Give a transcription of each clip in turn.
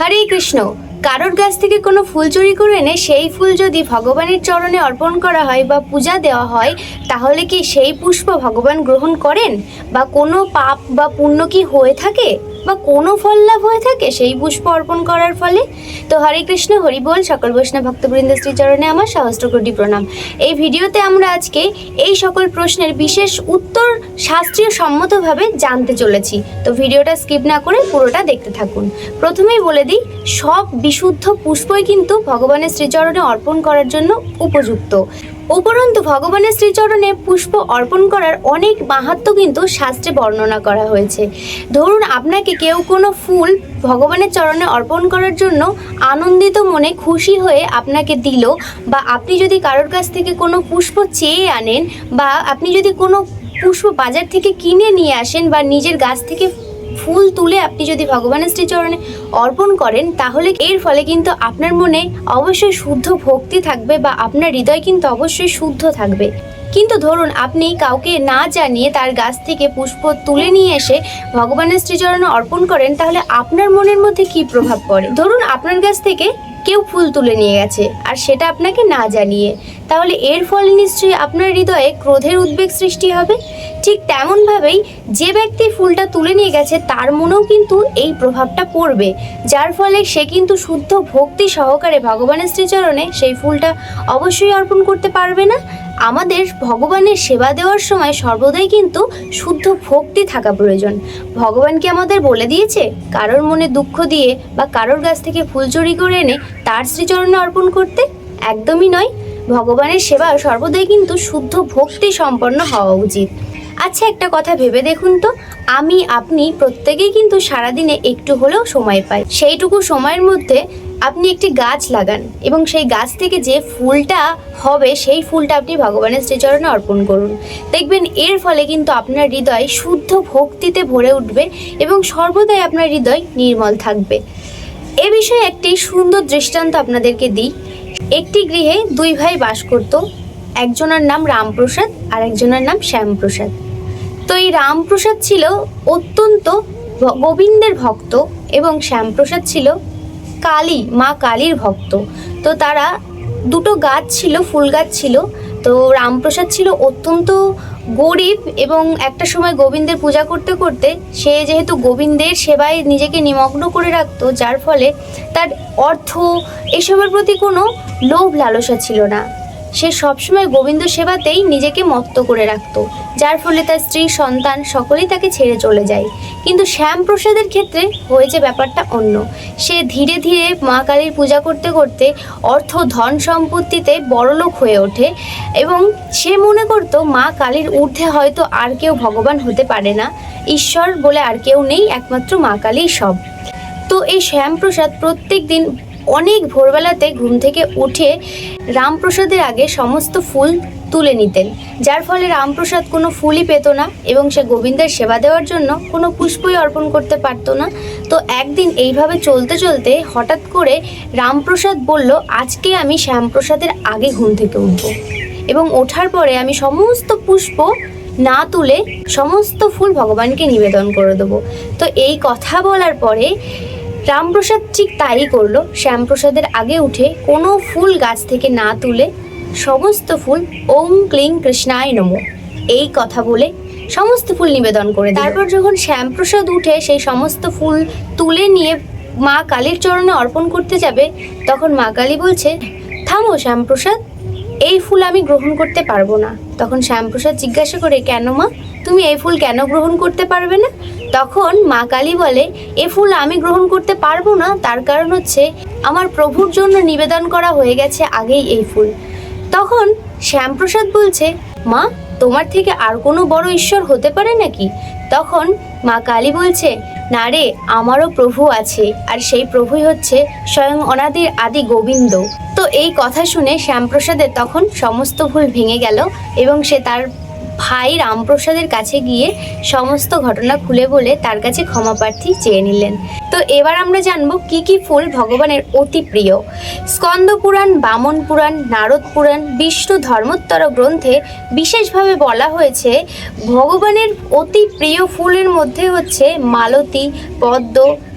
হরে কৃষ্ণ। কারোর গাছ থেকে কোনো ফুল চুরি করে এনে সেই ফুল যদি ভগবানের চরণে অর্পণ করা হয় বা পূজা দেওয়া হয়, তাহলে কি সেই পুষ্প ভগবান গ্রহণ করেন? বা কোনো পাপ বা পুণ্য কি হয়ে থাকে? বা কোনো ফল লাভ হয়ে থাকে, সেই পুষ্প অর্পণ করার ফলে তো হরে কৃষ্ণ, হরি বল, সকল বৈষ্ণব ভক্তবৃন্দ শ্রীচরণে আমার সহস্র কোটি প্রণাম। এই ভিডিওতে আমরা আজকে এই সকল প্রশ্নের বিশেষ উত্তর শাস্ত্রীয় সম্মতভাবে জানতে চলেছি। তো ভিডিওটা স্কিপ না করে পুরোটা দেখতে থাকুন। প্রথমেই বলে দিই, সব বিশুদ্ধ পুষ্পই কিন্তু ভগবানের শ্রীচরণে অর্পণ করার জন্য উপযুক্ত। উপরন্তু ভগবানের শ্রীচরণে পুষ্প অর্পণ করার অনেক মাহাত্ম্য কিন্তু শাস্ত্রে বর্ণনা করা হয়েছে। ধরুন আপনাকে কেউ কোনো ফুল ভগবানের চরণে অর্পণ করার জন্য আনন্দিত মনে খুশি হয়ে আপনাকে দিল বা আপনি যদি কারোর কাছ থেকে কোনো পুষ্প চেয়ে আনেন বা আপনি যদি কোনো পুষ্প বাজার থেকে কিনে নিয়ে আসেন বা নিজের গাছ থেকে ফুল তুলে আপনি যদি ভগবানের শ্রীচরণে অর্পণ করেন, তাহলে এর ফলে কিন্তু আপনার মনে অবশ্যই শুদ্ধ ভক্তি থাকবে বা আপনার হৃদয় কিন্তু অবশ্যই শুদ্ধ থাকবে। কিন্তু ধরুন, আপনি কাউকে না জানিয়ে তার গাছ থেকে পুষ্প তুলে নিয়ে এসে ভগবানের শ্রীচরণে অর্পণ করেন, তাহলে আপনার মনের মধ্যে কি প্রভাব পড়ে? ধরুন, আপনার গাছ থেকে কেউ ফুল তুলে নিয়ে গেছে, আর সেটা আপনাকে না জানিয়ে। তাহলে এর ফলে নিশ্চয়ই আপনার হৃদয়ে ক্রোধের উদ্বেগ সৃষ্টি হবে? ঠিক তেমনভাবেই যে ব্যক্তি ফুলটা তুলে নিয়ে গেছে, তার মনেও কিন্তু এই প্রভাবটা পড়বে। যার ফলে সে কিন্তু শুদ্ধ ভক্তি সহকারে ভগবানের শ্রীচরণে সেই ফুলটা অবশ্যই অর্পণ করতে পারবে না। আমাদের ভগবানের সেবা দেওয়ার সময় সর্বদাই কিন্তু শুদ্ধ ভক্তি থাকা প্রয়োজন। ভগবান কি আমাদের বলে দিয়েছে? কারোর মনে দুঃখ দিয়ে বা কারোর কাছ থেকে ফুল চুরি করে এনে তার শ্রীচরণে অর্পণ করতে? একদমই নয়। ভগবানের সেবা সর্বদাই কিন্তু শুদ্ধ ভক্তি সম্পন্ন হওয়া উচিত। আচ্ছা একটা কথা ভেবে দেখুন তো। আমি, আপনি প্রত্যেকেই কিন্তু সারাদিনে একটু হলেও সময় পাই। সেইটুকু সময়ের মধ্যে আপনি একটি গাছ লাগান এবং সেই গাছ থেকে যে ফুলটা হবে, সেই ফুলটা আপনি ভগবানের শ্রীচরণে অর্পণ করুন। দেখবেন এর ফলে কিন্তু আপনার হৃদয় শুদ্ধ ভক্তিতে ভরে উঠবে এবং সর্বদাই আপনার হৃদয় নির্মল থাকবে। এ বিষয়ে একটি সুন্দর দৃষ্টান্ত আপনাদেরকে দিই। একটি গৃহে দুই ভাই বাস করত। একজনের নাম রামপ্রসাদ আর একজনের নাম শ্যামপ্রসাদ। তো এই রামপ্রসাদ ছিল অত্যন্ত গোবিন্দের ভক্ত এবং শ্যামপ্রসাদ ছিল কালী, মা কালীর ভক্ত। তো তারা দুটো গাছ ছিল, ফুল গাছ ছিল। তো রামপ্রসাদ ছিল অত্যন্ত গরিব এবং একটা সময় গোবিন্দের পূজা করতে করতে সে যেহেতু গোবিন্দের সেবায় নিজেকে নিমগ্ন করে রাখত, যার ফলে তার অর্থ এসবের প্রতি কোনো লোভ লালসা ছিল না। সে সবসময় গোবিন্দ সেবাতেই নিজেকে মত্ত করে রাখত, যার ফলে তার স্ত্রী, সন্তান সকলেই তাকে ছেড়ে চলে যায়। কিন্তু শ্যামপ্রসাদের ক্ষেত্রে হয়েছে ব্যাপারটা অন্য। সে ধীরে ধীরে মা কালীর পূজা করতে করতে অর্থ, ধন সম্পত্তিতে বড়লোক হয়ে ওঠে এবং সে মনে করতো, মা কালীর ঊর্ধ্বে হয়তো আর কেউ ভগবান হতে পারে না। ঈশ্বর বলে আর কেউ নেই, একমাত্র মা কালীই সব। তো এই শ্যামপ্রসাদ প্রত্যেক দিন অনেক ভোরবেলাতে ঘুম থেকে উঠে রামপ্রসাদের আগে সমস্ত ফুল তুলে নিতেন। যার ফলে রামপ্রসাদ কোনো ফুলই পেত না এবং সে গোবিন্দের সেবা দেওয়ার জন্য কোনো পুষ্পই অর্পণ করতে পারতো না। তো একদিন এইভাবে চলতে চলতে হঠাৎ করে রামপ্রসাদ বলল, আজকে আমি শ্যামপ্রসাদের আগে ঘুম থেকে উঠব। এবং ওঠার পরে আমি সমস্ত পুষ্প না তুলে সমস্ত ফুল ভগবানকে নিবেদন করে দেবো। তো এই কথা বলার পরে রামপ্রসাদ ঠিক তাই করল। শ্যামপ্রসাদের আগে উঠে কোনো ফুল গাছ থেকে না তুলে সমস্ত ফুল ওম ক্লিং কৃষ্ণায় নমো। এই কথা বলে সমস্ত ফুল নিবেদন করে তারপর যখন শ্যামপ্রসাদ উঠে সেই সমস্ত ফুল তুলে নিয়ে মা কালীর চরণে অর্পণ করতে যাবে, তখন মা কালী বলছে, থামো শ্যামপ্রসাদ এই ফুল আমি গ্রহণ করতে পারব না। তখন শ্যামপ্রসাদ জিজ্ঞাসা করে, কেন মা? তুমি এই ফুল কেন গ্রহণ করতে পারবে না? তখন মা কালী বলে, এ ফুল আমি গ্রহণ করতে পারব না। তার কারণ হচ্ছে আমার প্রভুর জন্য নিবেদন করা হয়ে গেছে আগেই এই ফুল। তখন শ্যামপ্রসাদ বলছে, মা, তোমার থেকে আর কোনো বড় ঈশ্বর হতে পারে নাকি? তখন মা কালী বলছে না রে, আমারও প্রভু আছে, আর সেই প্রভুই হচ্ছে স্বয়ং অনাদির আদি গোবিন্দ। তো এই কথা শুনে শ্যামপ্রসাদের তখন সমস্ত ভুল ভেঙে গেল এবং সে তার ভাই রামপ্রসাদের কাছে গিয়ে সমস্ত ঘটনা খুলে বলে তার কাছে ক্ষমা প্রার্থী চেয়ে নিলেন। তো এবার আমরা জানব কি কি ফুল ভগবানের অতি প্রিয়। স্কন্দ পুরাণ, বামন পুরাণ, নারদ পুরাণ, বিষ্ণু ধর্মোত্তর গ্রন্থে বিশেষভাবে বলা হয়েছে, ভগবানের অতি প্রিয় ফুলের মধ্যে হচ্ছে মালতী, পদ্ম,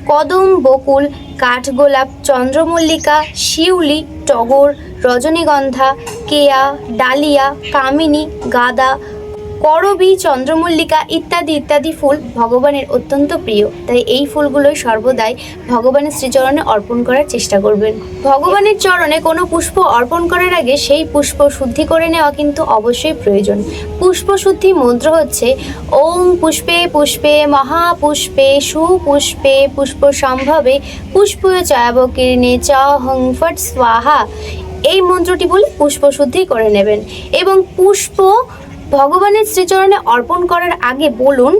কদম, বকুল, কাঠগোলাপ, চন্দ্রমল্লিকা, শিউলি, টগর, রজনীগন্ধা, কেয়া, ডালিয়া, কামিনী, গাঁদা করবী, চন্দ্রমল্লিকা ইত্যাদি ইত্যাদি ফুল ভগবানের অত্যন্ত প্রিয়। তাই এই ফুলগুলোই সর্বদাই ভগবানের শ্রীচরণে অর্পণ করার চেষ্টা করবেন। ভগবানের চরণে কোনো পুষ্প অর্পণ করার আগে সেই পুষ্প শুদ্ধি করে নেওয়া কিন্তু অবশ্যই প্রয়োজন। পুষ্প শুদ্ধি মন্ত্র হচ্ছে, ওম পুষ্পে পুষ্পে মহাপুষ্পে সুপুষ্পে পুষ্প সম্ভবে পুষ্প চায়াবকীর্ণে চ হং ফট স্বাহা। এই মন্ত্রটি বলে পুষ্প শুদ্ধি করে নেবেন। এবং পুষ্প ভগবানের শ্রীচরণে অর্পণ করার আগে বলুন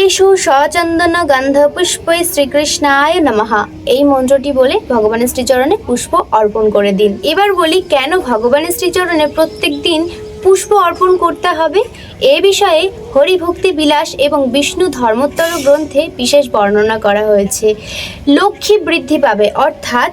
এসু সচন্দন গন্ধ পুষ্পই শ্রীকৃষ্ণায় নমঃ। এই মন্ত্রটি বলে ভগবানের শ্রীচরণে পুষ্প অর্পণ করে দিন। এবার বলি, কেন ভগবানের শ্রীচরণে প্রত্যেক দিন পুষ্প অর্পণ করতে হবে? এ বিষয়ে হরিভক্তি বিলাস এবং বিষ্ণু ধর্মোত্তর গ্রন্থে বিশেষ বর্ণনা করা হয়েছে। লক্ষ্মী বৃদ্ধি পাবে, অর্থাৎ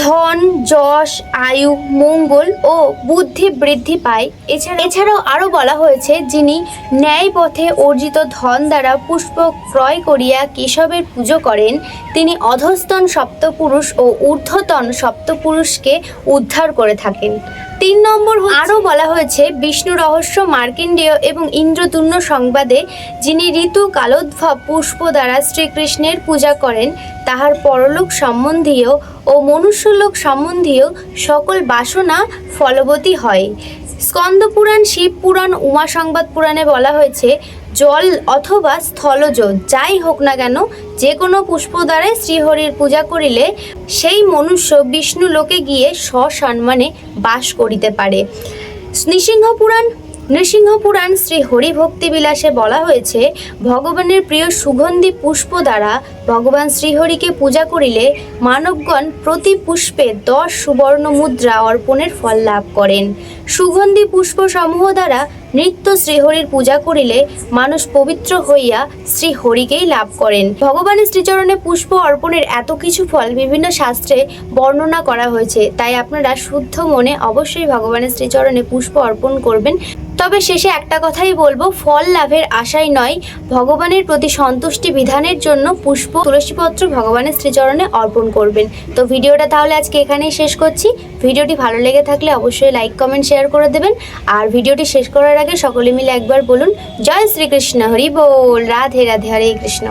ধন, যশ, আয়ু, মঙ্গল ও বুদ্ধি বৃদ্ধি পায়। এছাড়া এছাড়াও আরও বলা হয়েছে, যিনি ন্যায় পথে অর্জিত ধন দ্বারা পুষ্প ক্রয় করিয়া কেশবের পুজো করেন, তিনি অধস্তন সপ্তপুরুষ ও ঊর্ধ্বতন সপ্তপুরুষকে উদ্ধার করে থাকেন। তিন নম্বর আরও বলা হয়েছে, বিষ্ণু রহস্য মার্কিন্ডেয় এবং ইন্দ্রতুণ্য সংবাদে যিনি ঋতু কালোদ্ভব পুষ্প দ্বারা শ্রীকৃষ্ণের পূজা করেন, তাহার পরলোক সম্বন্ধীয় ও মনুষ্যলোক সম্বন্ধীয় সকল বাসনা ফলবতী হয়। স্কন্দ পুরাণ শিব পুরাণ উমা সংবাদ পুরাণে বলা হয়েছে জল অথবা স্থলজ যাই হোক না কেন, যে কোনো পুষ্প দ্বারাই শ্রীহরির পূজা করিলে সেই মনুষ্য বিষ্ণু লোকে গিয়ে সসম্মানে বাস করিতে পারে। নৃসিংহ পুরাণ নৃসিংহ পুরাণ শ্রী হরিভক্তি বিলাসে বলা হয়েছে, ভগবানের প্রিয় সুগন্ধি পুষ্প দ্বারা ভগবান শ্রীহরিকে পূজা করিলে মানবগণ প্রতি পুষ্পে দশ সুবর্ণ মুদ্রা অর্পণের ফল লাভ করেন। সুগন্ধি পুষ্প সমূহ দ্বারা নিত্য শ্রীহরির পূজা করিলে মানুষ পবিত্র হইয়া শ্রীহরিকেই লাভ করেন। ভগবানের শ্রীচরণে পুষ্প অর্পণের এত কিছু ফল বিভিন্ন শাস্ত্রে বর্ণনা করা হয়েছে, তাই আপনারা শুদ্ধ মনে অবশ্যই ভগবানের শ্রীচরণে পুষ্প অর্পণ করবেন। তবে শেষে একটা কথাই বলব, ফল লাভের আশাই নয়, ভগবানের প্রতি সন্তুষ্টি বিধানের জন্য পুষ্প তুলসীপত্র ভগবানের শ্রীচরণে অর্পণ করবেন। তো ভিডিওটা তাহলে আজকে এখানেই শেষ করছি। ভিডিওটি ভালো লেগে থাকলে অবশ্যই লাইক কমেন্ট শেয়ার করে দেবেন। আর ভিডিওটি শেষ করার আগে সকলে মিলে একবার বলুন, জয় শ্রীকৃষ্ণ, হরি বল, রাধে রাধে, হরে কৃষ্ণ।